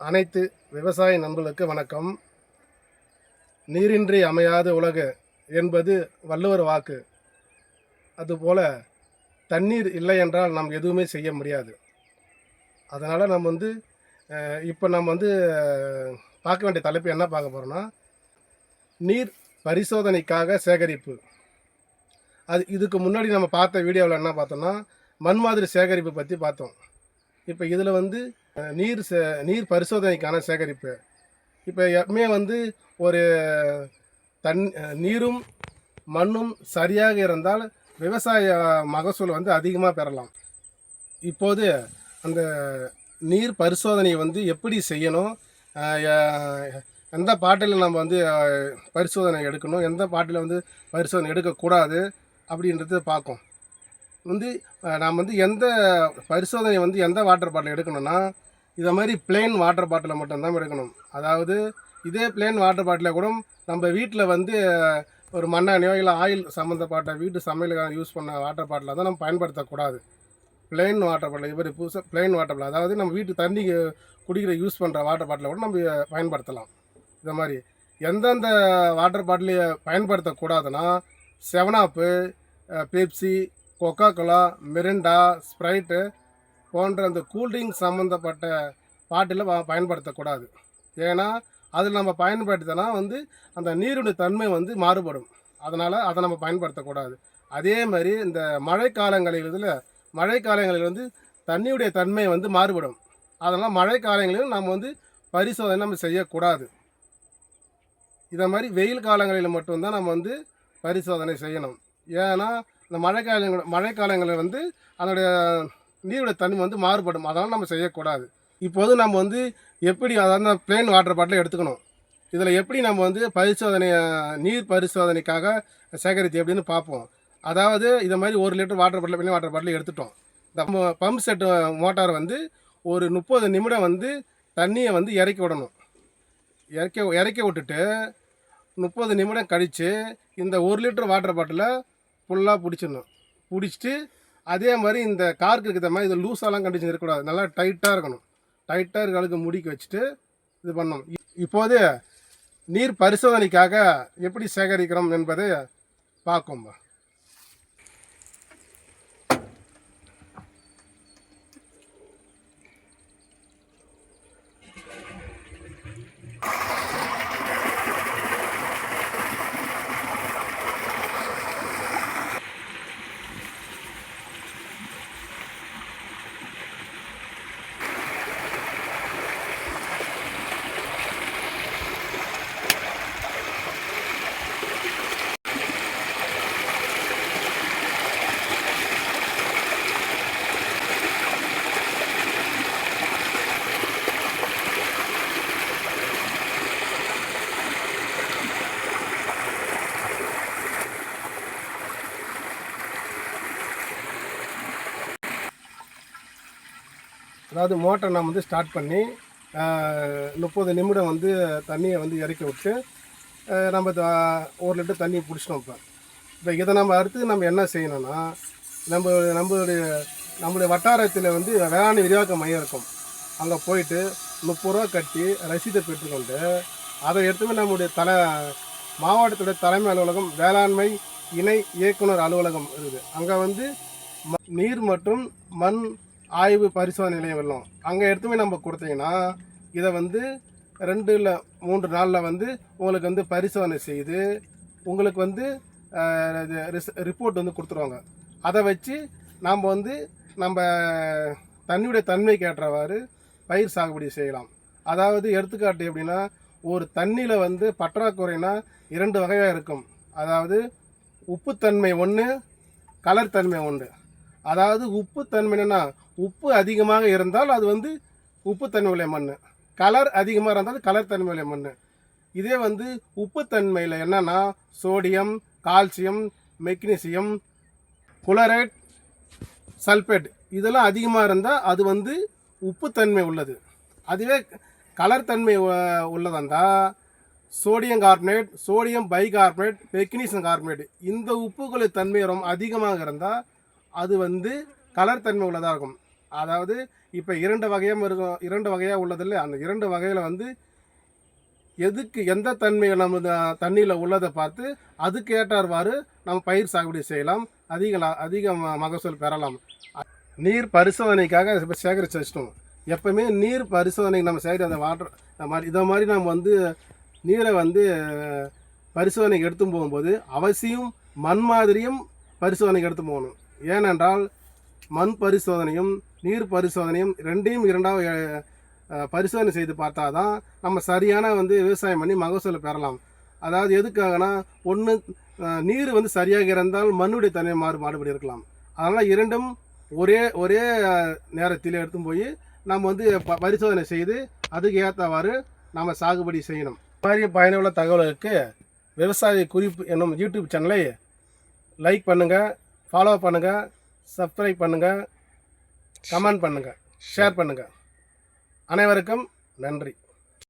அனைத்து விவசாய நண்பர்களுக்கு வணக்கம். நீரின்றி அமையாத உலகு என்பது வள்ளுவர் வாக்கு. அதுபோல் தண்ணீர் இல்லை என்றால் நாம் எதுவுமே செய்ய முடியாது. அதனால் நம்ம வந்து இப்போ நம்ம வந்து பார்க்க வேண்டிய தலைப்பு என்ன பார்க்க போகிறோம்னா நீர் பரிசோதனைக்காக சேகரிப்பு. அது இதுக்கு முன்னாடி நம்ம பார்த்த வீடியோவில் என்ன பார்த்தோம்னா மண் மாதிரி சேகரிப்பு பற்றி பார்த்தோம். இப்போ இதில் வந்து நீர் சே நீர் பரிசோதனைக்கான சேகரிப்பு. இப்போ எப்பவுமே வந்து ஒரு தன் நீரும் மண்ணும் சரியாக இருந்தால் விவசாய மகசூல் வந்து அதிகமாக பெறலாம். இப்போது அந்த நீர் பரிசோதனையை வந்து எப்படி செய்யணும்? எந்த பாட்டில் நம்ம வந்து பரிசோதனை எடுக்கணும்? எந்த பாட்டில் வந்து பரிசோதனை எடுக்கக்கூடாது அப்படின்றத பார்க்கும் வந்து நாம் வந்து எந்த பரிசோதனை வந்து எந்த வாட்டர் பாட்டில் எடுக்கணும்னா இதை மாதிரி பிளெயின் வாட்டர் பாட்டிலை மட்டும்தான் எடுக்கணும். அதாவது இதே பிளெயின் வாட்டர் பாட்டிலை கூட நம்ம வீட்டில் வந்து ஒரு மண்ணெண்ணெயோ இல்லை ஆயில் சம்மந்தப்பட்ட வீட்டு சமையலுக்காக யூஸ் பண்ண வாட்டர் பாட்டிலை தான் நம்ம பயன்படுத்தக்கூடாது. பிளெயின் வாட்டர் பாட்டில் இவர் புதுசாக பிளெயின் வாட்டர் பாட்டில் அதாவது நம்ம வீட்டு தண்ணி குடிக்கிற யூஸ் பண்ணுற வாட்டர் பாட்டிலை கூட நம்ம பயன்படுத்தலாம். இந்த மாதிரி எந்தெந்த வாட்டர் பாட்டிலையை பயன்படுத்தக்கூடாதுன்னா seven up Pepsi Coca Cola Mirinda Sprite போன்ற அந்த கூல்ட்ரிங்க் சம்மந்தப்பட்ட பாட்டில் பயன்படுத்தக்கூடாது. ஏன்னா அதில் நம்ம பயன்படுத்தினா வந்து அந்த நீருடைய தன்மை வந்து மாறுபடும். அதனால் அதை நம்ம பயன்படுத்தக்கூடாது. அதே மாதிரி இந்த மழைக்காலங்களில் இதில் மழைக்காலங்களில் வந்து தண்ணியுடைய தன்மை வந்து மாறுபடும். அதனால் மழைக்காலங்களிலும் நம்ம வந்து பரிசோதனை நம்ம செய்யக்கூடாது. இதை மாதிரி வெயில் காலங்களில் மட்டும்தான் நம்ம வந்து பரிசோதனை செய்யணும். ஏன்னா இந்த மழைக்காலங்கள் மழைக்காலங்களில் வந்து அதனுடைய நீரோட தன்மை வந்து மாறுபடும். அதெல்லாம் நம்ம செய்யக்கூடாது. இப்போது நம்ம வந்து எப்படி அதாவது பிளெயின் வாட்டர் பாட்டில் எடுத்துக்கணும்? இதில் எப்படி நம்ம வந்து பரிசோதனை நீர் பரிசோதனைக்காக சேகரித்து எப்படின்னு பார்ப்போம். அதாவது இதை மாதிரி ஒரு litre water bottle plain water bottle எடுத்துட்டோம். இந்த பம்ப் செட்டு மோட்டார் வந்து ஒரு முப்பது நிமிடம் வந்து தண்ணியை வந்து இறக்கி விடணும். இறக்கி இறக்கி விட்டுட்டு முப்பது நிமிடம் கழித்து இந்த ஒரு லிட்டர் வாட்டர் பாட்டிலை ஃபுல்லாக பிடிச்சிடணும். பிடிச்சிட்டு அதே மாதிரி இந்த கார்க்கு இருக்கிற மாதிரி இது லூஸாலாம் கண்டிஷன் இருக்கக்கூடாது. நல்லா டைட்டாக இருக்கணும். டைட்டாக இருக்க முடிக்க வச்சுட்டு இது பண்ணணும். இப்போது நீர் பரிசோதனைக்காக எப்படி சேகரிக்கிறோம் என்பதை பார்க்கும்பா. அதாவது மோட்டரை நம்ம வந்து ஸ்டார்ட் பண்ணி முப்பது நிமிடம் வந்து தண்ணியை வந்து இறக்கி விட்டு நம்ம த- ஒரு லிட்டர் தண்ணி பிடிச்சிட்டோம் இப்போ. இப்போ இதை நம்ம அடுத்து நம்ம என்ன செய்யணும்னா நம்ம நம்மளுடைய நம்மளுடைய வட்டாரத்தில் வந்து வேளாண் விரிவாக்க மையம் இருக்கும். அங்கே போயிட்டு முப்பது ரூபா கட்டி ரசீதை பெற்றுக்கொண்டு அதை எடுத்துமே நம்முடைய தலை மாவட்டத்துடைய தலைமை அலுவலகம் வேளாண்மை இணை இயக்குனர் அலுவலகம் இருக்குது. அங்கே வந்து ம- நீர் மற்றும் மண் ஆய்வு பரிசோதனை நிலையம் வெள்ளம் அங்கே எடுத்துமே நம்ம கொடுத்தீங்கன்னா இதை வந்து ரெண்டு இல்லை மூன்று நாளில் வந்து உங்களுக்கு வந்து பரிசோதனை செய்து உங்களுக்கு வந்து ரிப்போர்ட் வந்து கொடுத்துருவாங்க. அதை வச்சு நாம் வந்து நம்ம தண்ணியுடைய தன்மைக்கு ஏற்றவாறு பயிர் சாகுபடி செய்யலாம். அதாவது எடுத்துக்காட்டு எப்படின்னா ஒரு தண்ணியில் வந்து பற்றாக்குறைனா இரண்டு வகையாக இருக்கும். அதாவது உப்புத்தன்மை ஒன்று கலர் தன்மை ஒன்று அதாவது உப்பு என்னென்னா உப்பு அதிகமாக இருந்தால் அது வந்து உப்புத்தன்மை மண் கலர் அதிகமாக இருந்தால் கலர் தன்மை மண் இதே வந்து உப்புத்தன்மையில் என்னன்னா sodium calcium magnesium chloride sulphate இதெல்லாம் அதிகமாக இருந்தால் அது வந்து உப்புத்தன்மை உள்ளது. அதுவே கலர் தன்மை உ- sodium carbonate sodium bicarbonate magnesium carbonate. இந்த உப்புகளின் தன்மை ரொம்ப அதிகமாக இருந்தால் அது வந்து கலர் தன்மை உள்ளதாக இருக்கும். அதாவது இப்போ இரண்டு வகையாக இருக்கும் இரண்டு வகையாக உள்ளதில்ல. அந்த இரண்டு வகையில் வந்து எதுக்கு எந்த தன்மை நம்ம தண்ணியில் உள்ளதை பார்த்து அதுக்கு ஏற்றார்வாறு நம்ம பயிர் சாகுபடி செய்யலாம். அதிக அதிக மகசூல் பெறலாம். நீர் பரிசோதனைக்காக இப்போ சேகரித்து வச்சிட்டோம். எப்பவுமே நீர் பரிசோதனை நம்ம சேகரி அந்த வாட்டர் இந்த மாதிரி இதை மாதிரி நம்ம வந்து நீரை வந்து பரிசோதனைக்கு எடுத்து போகும்போது அவசியம் மண் மாதிரியும் பரிசோதனைக்கு எடுத்து போகணும். ஏனென்றால் மண் பரிசோதனையும் நீர் பரிசோதனையும் ரெண்டையும் இரண்டாவது பரிசோதனை செய்து பார்த்தா தான் நம்ம சரியான வந்து விவசாயம் பண்ணி மகசூலை பெறலாம். அதாவது எதுக்காகனா ஒன்று நீர் வந்து சரியாக இருந்தால் மண்ணுடைய தன்மை மாறு மாறுபடி இருக்கலாம். அதனால் இரண்டும் ஒரே ஒரே நேரத்தில் எடுத்து போய் நம்ம வந்து ப- பரிசோதனை செய்து அதுக்கு ஏற்றவாறு நம்ம சாகுபடி செய்யணும். மாதிரி பயனுள்ள தகவலுக்கு விவசாய குறிப்பு என்னும் யூடியூப் சேனலை லைக் பண்ணுங்கள் ஃபாலோ பண்ணுங்கள் சப்ஸ்கிரைப் பண்ணுங்கள் கமெண்ட் பண்ணுங்கள் ஷேர் பண்ணுங்கள் அனைவருக்கும் நன்றி.